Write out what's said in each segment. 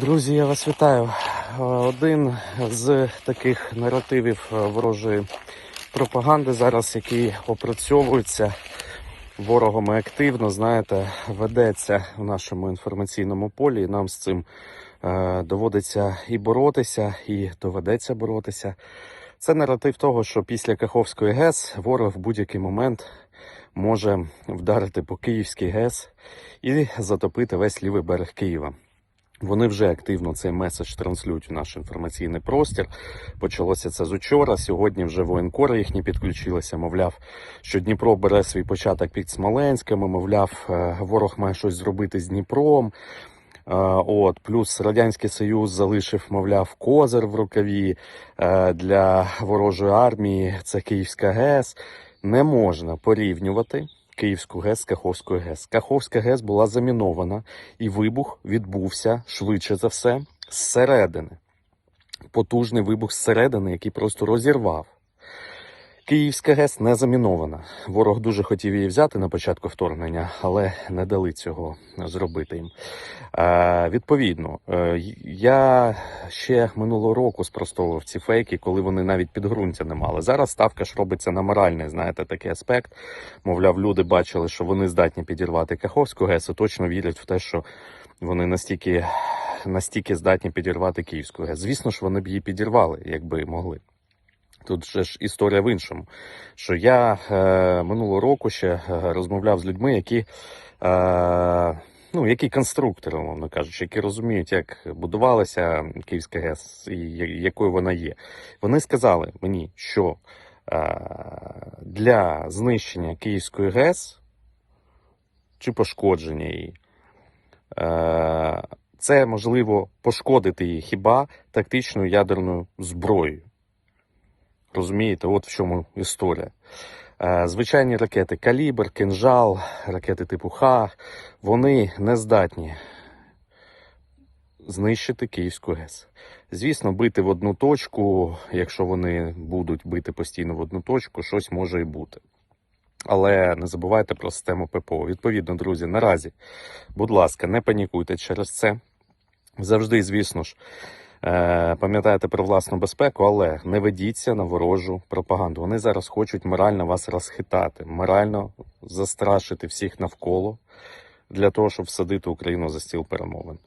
Друзі, я вас вітаю. Е, Один з таких наративів е, ворожої пропаганди зараз, який опрацьовується ворогами активно, знаєте, ведеться в нашому інформаційному полі. І нам з цим е, доводиться і боротися, і доведеться боротися. Це наратив того, що після Каховської ГЕС ворог в будь-який момент може вдарити по Київській ГЕС і затопити весь лівий берег Києва. Вони вже активно цей меседж транслюють у наш інформаційний простір. Почалося це з учора. Сьогодні вже воєнкори їхні підключилися. Мовляв, що Дніпро бере свій початок під Смоленськами. Мовляв, е, ворог має щось зробити з Дніпром. Е, От плюс радянський союз залишив, мовляв, козир в рукаві е, для ворожої армії. Це Київська ГЕС. Не можна порівнювати Київську ГЕС з Каховською ГЕС. Каховська ГЕС була замінована, і вибух відбувся швидше за все зсередини. Потужний вибух зсередини, який просто розірвав. Київська ГЕС не замінована. Ворог дуже хотів її взяти на початку вторгнення, але не дали цього зробити їм. Е, відповідно, е, я ще минулого року спростовував ці фейки, коли вони навіть підґрунтя не мали. Зараз ставка ж робиться на моральний, знаєте, такий аспект. Мовляв, люди бачили, що вони здатні підірвати Каховську ГЕС, і точно вірять в те, що вони настільки, настільки здатні підірвати Київську ГЕС. Звісно ж, вони б її підірвали, якби могли. Тут же ж історія в іншому. Що я е, минулого року ще е, розмовляв з людьми, які, е, ну, які конструктори, мовно кажучи, які розуміють, як будувалася Київська ГЕС і якою вона є. Вони сказали мені, що е, для знищення Київської ГЕС чи пошкодження її. Е, це можливо пошкодити її хіба тактичною ядерною зброєю. Розумієте, от в чому історія. Е, Звичайні ракети Калібр, Кинжал, ракети типу Х, вони не здатні знищити Київську ГЕС. Звісно, бити в одну точку, якщо вони будуть бити постійно в одну точку, щось може і бути. Але не забувайте про систему ППО. Відповідно, друзі, наразі, будь ласка, не панікуйте через це. Завжди, звісно ж, е, пам'ятайте про власну безпеку, але не ведіться на ворожу пропаганду. Вони зараз хочуть морально вас розхитати, морально застрашити всіх навколо для того, щоб всадити Україну за стіл перемовин.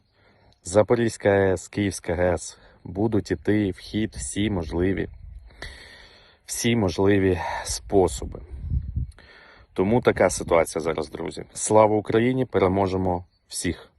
Запорізька АЕС, Київська ГЕС будуть іти в хід всі можливі, всі можливі способи. Тому така ситуація зараз, друзі. Слава Україні! Переможемо всіх!